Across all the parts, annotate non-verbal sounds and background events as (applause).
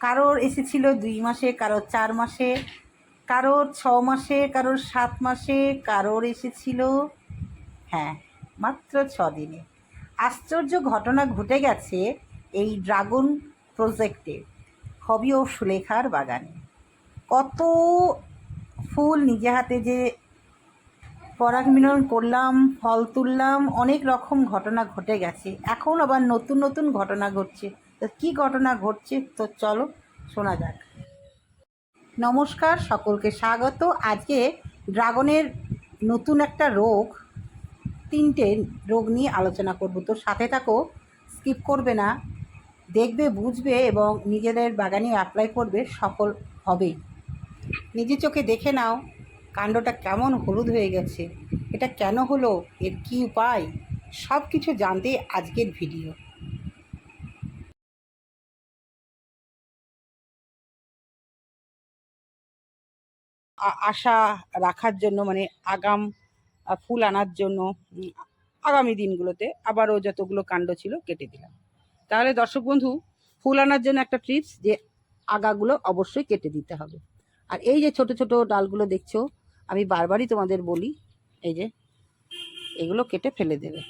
কারোর এসেছিল দুই মাসে, কারোর চার মাসে, কারোর ছ মাসে, কারোর সাত মাসে, কারোর এসেছিল হ্যাঁ মাত্র ছ দিনে। আশ্চর্য ঘটনা ঘটে গেছে এই ড্রাগন প্রজেক্টে, হবি ও সুলেখার বাগানে। কত ফুল নিজে হাতে যে পরাগ মিলন করলাম, ফল তুললাম, অনেক রকম ঘটনা ঘটে গেছে। এখন আবার নতুন নতুন ঘটনা ঘটছে। তো কী ঘটনা ঘটছে তো চলো শোনা যাক। নমস্কার, সকলকে স্বাগত। আজকে ড্রাগনের নতুন একটা রোগ, তিনটে রোগ নিয়ে আলোচনা করব। তো সাথে থাকো, স্কিপ করবে না, দেখবে, বুঝবে এবং নিজেদের বাগানে অ্যাপ্লাই করবে, সফল হবেই নিজে চোখে দেখে নাও, কাণ্ডটা কেমন হলুদ হয়ে গেছে, এটা কেন হলো, এর কী উপায় সব কিছু জানতে আজকের ভিডিও। আশা রাখার জন্য মানে আগাম ফুল আনার জন্য আগামী দিনগুলোতে আবারও যতগুলো কাণ্ড ছিল কেটে দিলাম। তাহলে দর্শক বন্ধু, ফুল আনার জন্য একটা টিপস যে আগাগুলো অবশ্যই কেটে দিতে হবে। আর এই যে ছোট ছোট ডালগুলো দেখছ, আমি বারবারই তোমাদের বলি, এই যে এগুলো কেটে ফেলে দেবে।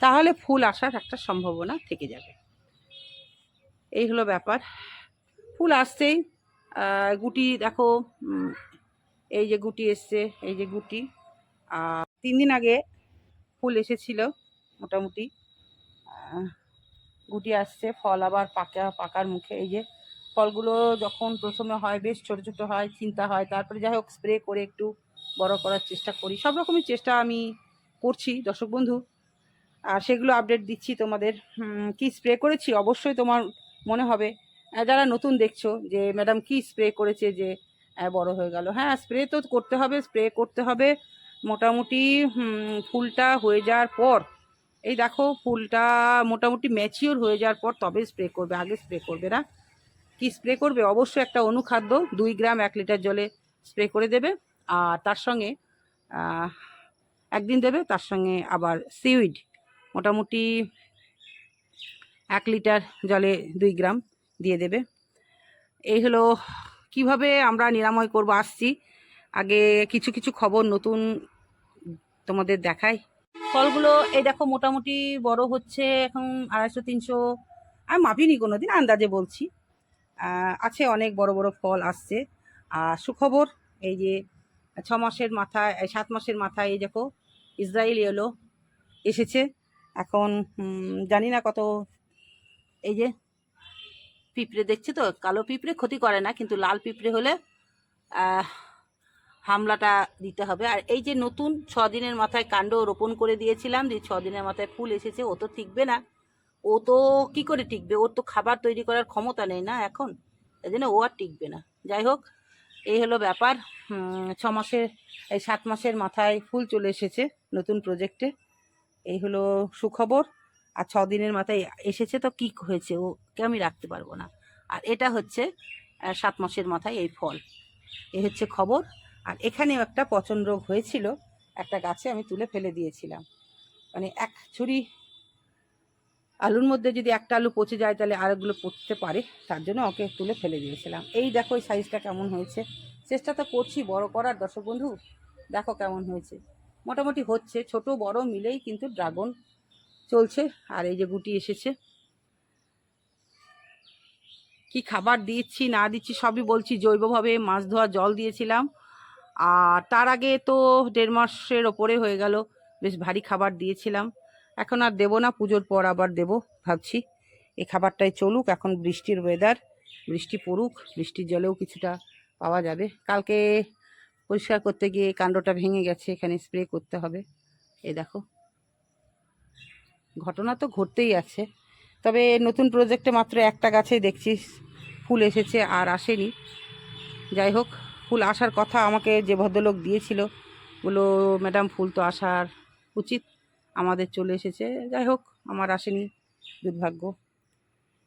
তাহলে ফুল আসার একটা সম্ভাবনা থেকে যাবে। এই হলো ব্যাপার। ফুল আসতেই গুটি দেখো এই যে গুটি এসছে, এই যে গুটি। আর তিন দিন আগে ফুল এসেছিল, মোটামুটি। গুটি আসছে, ফল আবার পাকা, পাকার মুখে। এই যে ফলগুলো যখন প্রথমে হয়, বেশ ছোট ছোট হয়, চিন্তা হয়, তারপরে যাই হোক স্প্রে করে একটু বড় করার চেষ্টা করি। সব রকমই চেষ্টা আমি করছি, দর্শক বন্ধু। আর সেগুলো আপডেট দিচ্ছি তোমাদের। কি স্প্রে করেছি? অবশ্যই তোমার মনে হবে। যারা নতুন দেখছ যে ম্যাডাম কি স্প্রে করেছে যে আহ, বড় হয়ে গেল। হ্যাঁ স্প্রে তো করতে হবে স্প্রে করতে হবে। মোটামুটি ফুলটা হয়ে যাওয়ার পর এই দেখো ফুলটা মোটামুটি ম্যাচিওর হয়ে যাওয়ার পর তবে স্প্রে করবে আগে স্প্রে করবে না। কি স্প্রে করবে? অবশ্যই একটা অনুখাদ্য দুই গ্রাম এক লিটার জলে স্প্রে করে দেবে। আর তার সঙ্গে একদিন দেবে তার সঙ্গে আবার সিউইড মোটামুটি এক লিটার জলে দুই গ্রাম দিয়ে দেবে। এই হলো কীভাবে আমরা নিরাময় করব? আসছি। আগে কিছু কিছু খবর নতুন তোমাদের দেখাই। ফলগুলো, এই দেখো, মোটামুটি বড় হচ্ছে এখন আড়াইশো, তিনশো। আমি মাপিনি কোনো দিন আন্দাজে বলছি। আছে অনেক বড় বড় ফল আসছে। আর সুখবর, এই যে ছ মাসের মাথায় সাত মাসের মাথায়, এই দেখো, ইসরায়েল এলো, এসেছে। এখন জানি না কত, এই যে পিঁপড়ে দেখছি তো, কালো পিঁপড়ে ক্ষতি করে না, কিন্তু লাল পিঁপড়ে হলে হামলাটা দিতে হবে। আর এই যে নতুন ছ দিনের মাথায় কাণ্ড রোপণ করে দিয়েছিলাম, যে ছ দিনের মাথায় ফুল এসেছে, ও তো টিকবে না। ও তো কি করে টিকবে? ওর তো খাবার তৈরি করার ক্ষমতা নেই না এখন। এই জন্য ও আর টিকবে না। যাই হোক, এই হলো ব্যাপার। ছ মাসের, এই সাত মাসের মাথায় ফুল চলে এসেছে নতুন প্রজেক্টে এই হলো সুখবর। আর ছ দিনের মাথায় এসেছে তো কি হয়েছে? ওকে আমি রাখতে পারব না। আর এটা হচ্ছে সাত মাসের মাথায় এই ফল। এ হচ্ছে খবর। আর এখানেও একটা পচন রোগ হয়েছিল। একটা গাছে আমি তুলে ফেলে দিয়েছিলাম। মানে এক ছুরি আলুর মধ্যে যদি একটা আলু পচে যায়, তাহলে আরেকগুলো পচতে পারে। তার জন্য ওকে তুলে ফেলে দিয়েছিলাম। এই দেখো এই সাইজটা কেমন হয়েছে। চেষ্টা তো করছি, বড় করার। দর্শক বন্ধু, দেখো কেমন হয়েছে। মোটামুটি হচ্ছে, ছোট বড় মিলেই কিন্তু ড্রাগন চলছে, আর এই যে গুটি এসেছে। কি খাবার দিচ্ছি, না দিচ্ছি, সবই বলছি, জৈবভাবে মাছ ধোয়া জল দিয়েছিলাম। আর তার আগে তো দেড় মাসের ওপরে হয়ে গেল, বেশ ভারী খাবার দিয়েছিলাম। এখন আর দেবো না, পুজোর পর আবার দেবো, ভাবছি। এই খাবারটাই চলুক, এখন বৃষ্টির ওয়েদার বৃষ্টি পড়ুক, বৃষ্টির জলেও কিছুটা পাওয়া যাবে। কালকে পরিষ্কার করতে গিয়ে কাণ্ডটা ভেঙে গেছে, এখানে স্প্রে করতে হবে। এ দেখো। ঘটনা তো ঘটতেই আছে। তবে নতুন প্রজেক্টে মাত্র একটা গাছেই দেখছি, ফুল এসেছে আর আসেনি। যাই হোক, ফুল আসার কথা আমাকে যে ভদ্রলোক দিয়েছিল বলো ম্যাডাম, ফুল তো আসার উচিত, আমাদের চলে এসেছে। যাই হোক, আমার আসেনি দুর্ভাগ্য।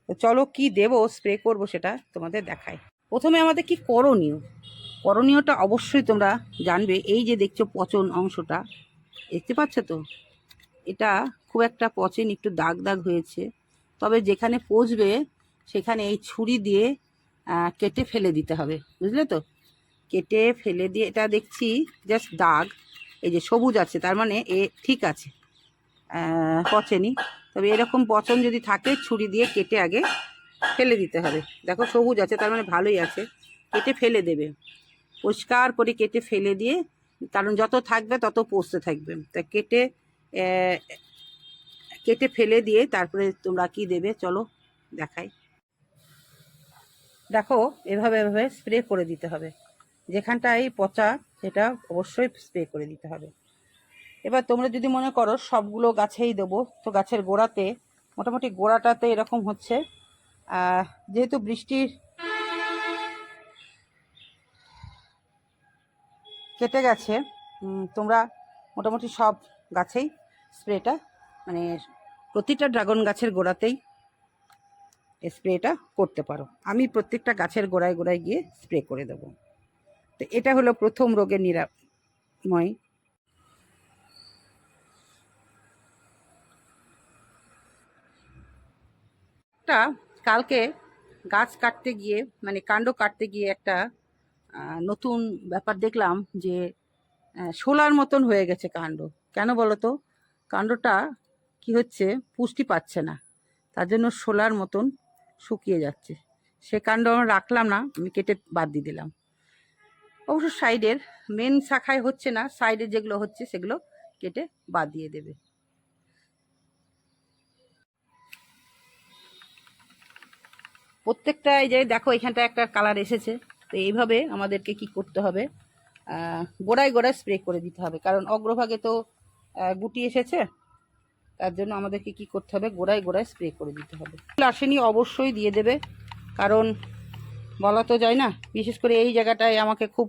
তো চলো কি দেবো স্প্রে করব সেটা তোমাদের দেখাই। প্রথমে আমাদের কি করণীয়? করণীয়টা অবশ্যই তোমরা জানবে। এই যে দেখছ পচন অংশটা, দেখতে পাচ্ছ তো? এটা খুব একটা পচেনি, একটু দাগ দাগ হয়েছে। তবে যেখানে পচবে, সেখানে এই ছুরি দিয়ে কেটে ফেলে দিতে হবে, বুঝলে তো? কেটে ফেলে দিয়ে, এটা দেখছি জাস্ট দাগ, এই যে সবুজ আছে, তার মানে এ ঠিক আছে পচেনি। তবে এরকম পচন যদি থাকে, ছুরি দিয়ে কেটে আগে ফেলে দিতে হবে। দেখো সবুজ আছে, তার মানে ভালোই আছে, কেটে ফেলে দেবে। পরিষ্কার করে কেটে ফেলে দিয়ে, কারণ যত থাকবে, তত পচতে থাকবে। তা কেটে কেটে ফেলে দিয়ে তারপরে তোমরা কি দেবে? চলো দেখাই। দেখো, এভাবে এভাবে স্প্রে করে দিতে হবে। যেখানটায় পচা, সেটা অবশ্যই স্প্রে করে দিতে হবে। এবার তোমরা যদি মনে করো সবগুলো গাছেই দেবো, তো গাছের গোড়াতে, মোটামুটি গোড়াটাতে এরকম হচ্ছে। যেহেতু বৃষ্টির কেটে গেছে তোমরা মোটামুটি সব গাছেই স্প্রেটা মানে প্রতিটা ড্রাগন গাছের গোড়াতেই স্প্রেটা করতে পারো। আমি প্রত্যেকটা গাছের গোড়ায় গোড়ায় গিয়ে স্প্রে করে দেবো। তো এটা হলো প্রথম রোগের নিরাময়। একটা কালকে গাছ কাটতে গিয়ে মানে কাণ্ড কাটতে গিয়ে একটা নতুন ব্যাপার দেখলাম যে শোলার মতন হয়ে গেছে কাণ্ড। কেন বলো তো? কাণ্ডটা কি হচ্ছে? পুষ্টি পাচ্ছে না। তার জন্য শোলার মতন শুকিয়ে যাচ্ছে। সে কাণ্ড আমরা রাখলাম না, আমি কেটে বাদ দিয়ে দিলাম। অবশ্য সাইডের মেন শাখায় হচ্ছে না, সাইডে যেগুলো হচ্ছে সেগুলো কেটে বাদ দিয়ে দেবে। প্রত্যেকটা এই যে দেখো এখানটা একটা কালার এসেছে। তো এইভাবে আমাদেরকে কি করতে হবে? গোড়ায় গোড়ায় স্প্রে করে দিতে হবে। কারণ অগ্রভাগে তো গুটি এসেছে। তার জন্য আমাদেরকে কি করতে হবে? গোড়ায় গোড়ায় স্প্রে করে দিতে হবে। আসেনি, অবশ্যই দিয়ে দেবে। কারণ বলা তো যায় না, বিশেষ করে এই জায়গাটায় আমাকে খুব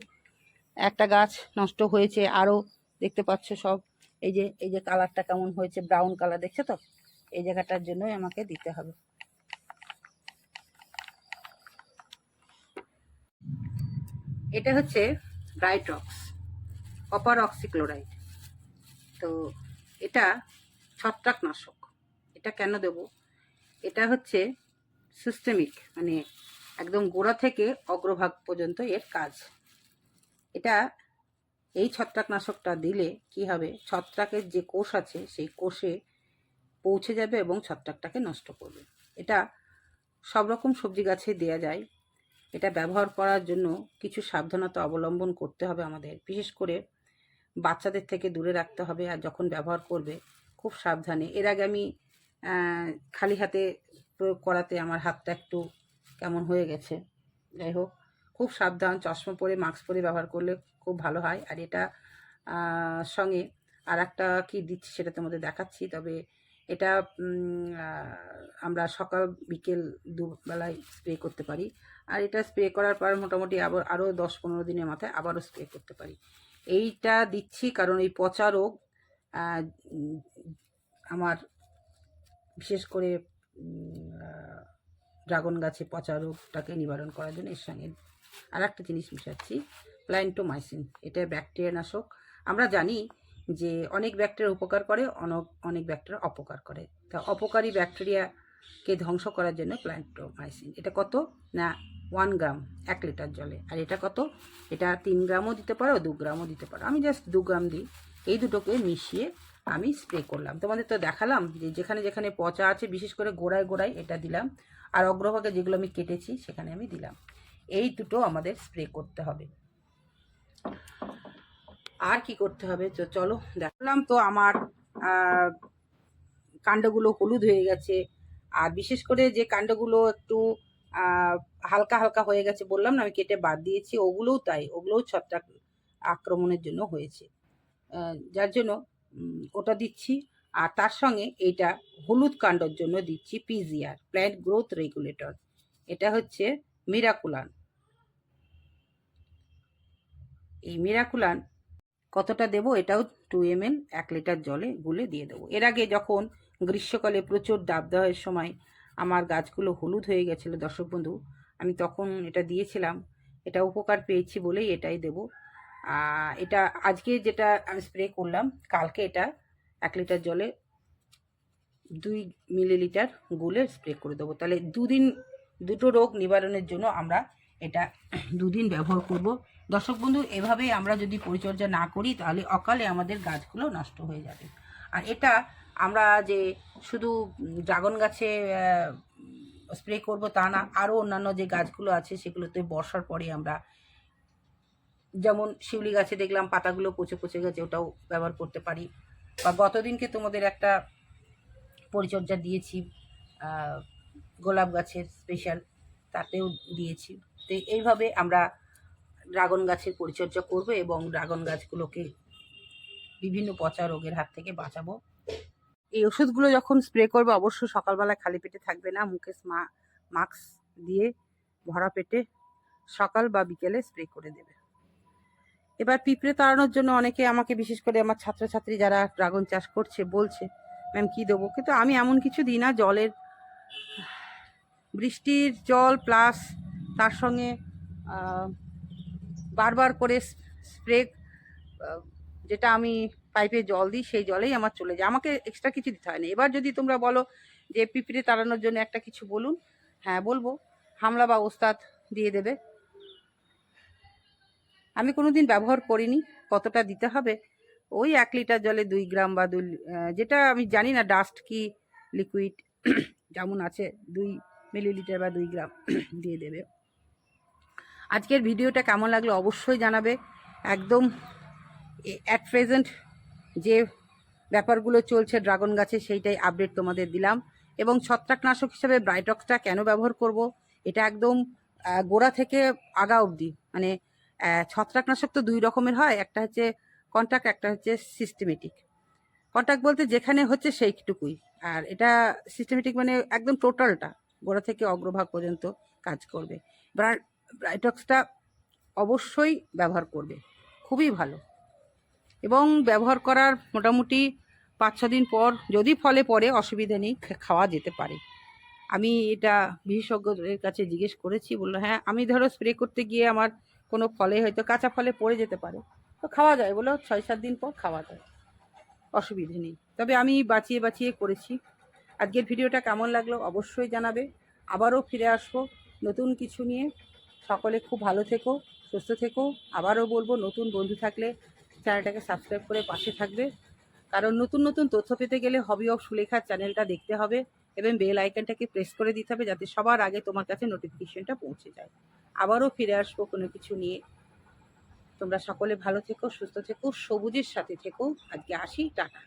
একটা গাছ নষ্ট হয়েছে। আরও দেখতে পাচ্ছ সব, এই যে এই যে কালারটা কেমন হয়েছে ব্রাউন কালার দেখছ তো? এই জায়গাটার জন্যই আমাকে দিতে হবে। এটা হচ্ছে ব্রাইটক্স কপার অক্সিক্লোরাইড তো এটা ছত্রাকনাশক। এটা কেন দেব? এটা হচ্ছে সিস্টেমিক মানে একদম গোড়া থেকে অগ্রভাগ পর্যন্ত এর কাজ। এটা এই ছত্রাকনাশকটা দিলে কি হবে? ছত্রাকের যে কোষ আছে, সেই কোষে পৌঁছে যাবে এবং ছত্রাকটাকে নষ্ট করবে। এটা সব রকম সবজি গাছে দেয়া যায়। এটা ব্যবহার করার জন্য কিছু সাবধানতা অবলম্বন করতে হবে আমাদের। বিশেষ করে বাচ্চাদের থেকে দূরে রাখতে হবে আর যখন ব্যবহার করবে, খুব সাবধানে। এর আগে আমি খালি হাতে প্রয়োগ করাতে আমার হাতটা একটু কেমন হয়ে গেছে। যাই হোক, খুব সাবধান, চশমা পরে মাস্ক পরে ব্যবহার করলে খুব ভালো হয়। আর এটা সঙ্গে আর একটা কি দিচ্ছি সেটা তোমাদের দেখাচ্ছি। তবে এটা আমরা সকাল, বিকেল দুবেলায় স্প্রে করতে পারি। আর এটা স্প্রে করার পর মোটামুটি আবার আরও দশ পনেরো দিনের মাথায় আবারও স্প্রে করতে পারি। এইটা দিচ্ছি কারণ এই পচা রোগ আমার বিশেষ করে ড্রাগন গাছে পচা রোগটাকে নিবারণ করার জন্য এর সঙ্গে আর একটা জিনিস মিশাচ্ছি প্ল্যান্টোমাইসিন এটা ব্যাকটেরিয়া নাশক আমরা জানি যে অনেক ব্যাকটেরিয়া উপকার করে, অনেক অনেক ব্যাকটেরিয়া অপকার করে। তা অপকারী ব্যাকটেরিয়াকে ধ্বংস করার জন্য প্ল্যান্টোমাইসিন এটা কত? না ওয়ান গ্রাম, এক লিটার জলে। আর এটা কত? এটা তিন গ্রামও দিতে পারো, দু গ্রামও দিতে পারো। আমি জাস্ট দু গ্রাম দিই। এই দুটোকে মিশিয়ে আমি স্প্রে করলাম। তোমাদের তো দেখালাম যে যেখানে যেখানে পচা আছে, বিশেষ করে গোড়ায় গোড়ায় এটা দিলাম। আর অগ্রভাগে যেগুলো আমি কেটেছি, সেখানে আমি দিলাম। এই দুটো আমাদের স্প্রে করতে হবে। আর কি করতে হবে? তো চলো, দেখলাম তো আমার কাণ্ডগুলো হলুদ হয়ে গেছে। আর বিশেষ করে যে কাণ্ডগুলো একটু হালকা হালকা হয়ে গেছে বললাম না, আমি কেটে বাদ দিয়েছি, ওগুলোও তাই, ওগুলোও ছত্রাক আক্রমণের জন্য হয়েছে। যার জন্য ওটা দিচ্ছি, আর তার সঙ্গে এইটা হলুদ কাণ্ডর জন্য দিচ্ছি পিজিআর প্ল্যান্ট গ্রোথ রেগুলেটর এটা হচ্ছে মিরাকুলান এই মিরাকুলান কতটা দেবো? এটাও টু এম এল এক লিটার জলে গুলে দিয়ে দেবো। এর আগে যখন গ্রীষ্মকালে প্রচুর দাবদাহের সময় আমার গাছগুলো হলুদ হয়ে গেছিল, দর্শক বন্ধু। আমি তখন এটা দিয়েছিলাম, এটা উপকার পেয়েছি বলেই এটাই দেবো। এটা আজকে যেটা আমি স্প্রে করলাম, কালকে এটা এক লিটার জলে দুই মিলিলিটার গুলে স্প্রে করে দেবো। তাহলে দুদিন, দুটো রোগ নিবারণের জন্য আমরা এটা দুদিন ব্যবহার করব। দর্শক বন্ধু এভাবে আমরা যদি পরিচর্যা না করি, তাহলে অকালে আমাদের গাছগুলো নষ্ট হয়ে যাবে। আর এটা আমরা যে শুধু ড্রাগন গাছে স্প্রে করব তা না আরও অন্যান্য যে গাছগুলো আছে সেগুলোতে বর্ষার পরে আমরা যেমন শিউলি গাছে দেখলাম, পাতাগুলো পচে পচে গেছে, ওটাও ব্যবহার করতে পারি। বা গতদিনকে তোমাদের একটা পরিচর্যা দিয়েছি গোলাপ গাছের স্পেশাল তাতেও দিয়েছি। তো এইভাবে আমরা ড্রাগন গাছের পরিচর্যা করব এবং ড্রাগন গাছগুলোকে বিভিন্ন পচা রোগের হাত থেকে বাঁচাবো। এই ওষুধগুলো যখন স্প্রে করবে, অবশ্যই সকালবেলা খালি পেটে থাকবে না। মুখে মাস্ক দিয়ে ভরা পেটে সকাল বা বিকেলে স্প্রে করে দেবে। এবার পিঁপড়ে তাড়ানোর জন্য অনেকে আমাকে, বিশেষ করে আমার ছাত্রছাত্রী যারা ড্রাগন চাষ করছে, বলছে, ম্যাম, কী দেবো? কিন্তু আমি এমন কিছু দিই না, জলের, বৃষ্টির জল প্লাস তার সঙ্গে বারবার করে স্প্রে যেটা আমি পাইপে জল দিই, সেই জলেই আমার চলে যায়। আমাকে এক্সট্রা কিছু দিতে হয় না। এবার যদি তোমরা বলো যে পিঁপড়ে তাড়ানোর জন্য একটা কিছু বলুন হ্যাঁ বলব। হামলা বা ওস্তাদ দিয়ে দেবে। আমি কোনো দিন ব্যবহার করিনি, কতটা দিতে হবে? ওই এক লিটার জলে দুই গ্রাম বা দুই যেটা আমি জানি না ডাস্ট কি লিকুইড (coughs) যেমন আছে, দুই মিলিলিটার বা দুই গ্রাম (coughs) দিয়ে দেবে। আজকের ভিডিওটা কেমন লাগল অবশ্যই জানাবে। একদম অ্যাট প্রেজেন্ট যে ব্যাপারগুলো চলছে ড্রাগন গাছে, সেইটাই আপডেট তোমাদের দিলাম। এবং ছত্রাকনাশক হিসেবে ব্রাইটক্সটা কেন ব্যবহার করব? এটা একদম গোড়া থেকে আগা অবধি। মানে ছত্রাকনাশক তো দুই রকমের হয়। একটা হচ্ছে কন্ট্যাক্ট একটা হচ্ছে সিস্টেমেটিক কন্ট্যাক্ট বলতে যেখানে হচ্ছে সেইটুকুই। আর এটা সিস্টেমেটিক মানে একদম টোটালটা গোড়া থেকে অগ্রভাগ পর্যন্ত কাজ করবে। ব্রাইটক্সটা অবশ্যই ব্যবহার করবে। খুবই ভালো। এবং ব্যবহার করার মোটামুটি পাঁচ, ছ দিন পর যদি ফলে পড়ে অসুবিধা নেই খাওয়া যেতে পারে। আমি এটা বিশেষজ্ঞদের কাছে জিজ্ঞেস করেছি, বলল হ্যাঁ আমি ধরো স্প্রে করতে গিয়ে আমার কোনো ফলে হয়তো কাঁচা ফলে পড়ে যেতে পারে। তো খাওয়া যায়। বলো ছয়, সাত দিন পর খাওয়া যায়। অসুবিধে নেই। তবে আমি বাঁচিয়ে বাঁচিয়ে করেছি। আজকের ভিডিওটা কেমন লাগল অবশ্যই জানাবে। আবারও ফিরে আসব নতুন কিছু নিয়ে। সকলে খুব ভালো থেকো, সুস্থ থেকো। আবারও বলব, নতুন বন্ধু থাকলে চ্যানেলটাকে সাবস্ক্রাইব করে পাশে থাকবে। কারণ নতুন নতুন তথ্য পেতে গেলে হবি অফ সুলেখার চ্যানেলটা দেখতে হবে এবং বেল আইকনটাকে প্রেস করে দিতে হবে যাতে সবার আগে তোমার কাছে নোটিফিকেশনটা পৌঁছে যায়। আবারও ফিরে আসব কোনো কিছু নিয়ে। তোমরা সকলে ভালো থেকো, সুস্থ থেকো, সবুজের সাথে থেকো। আজকে আসি, টাটা।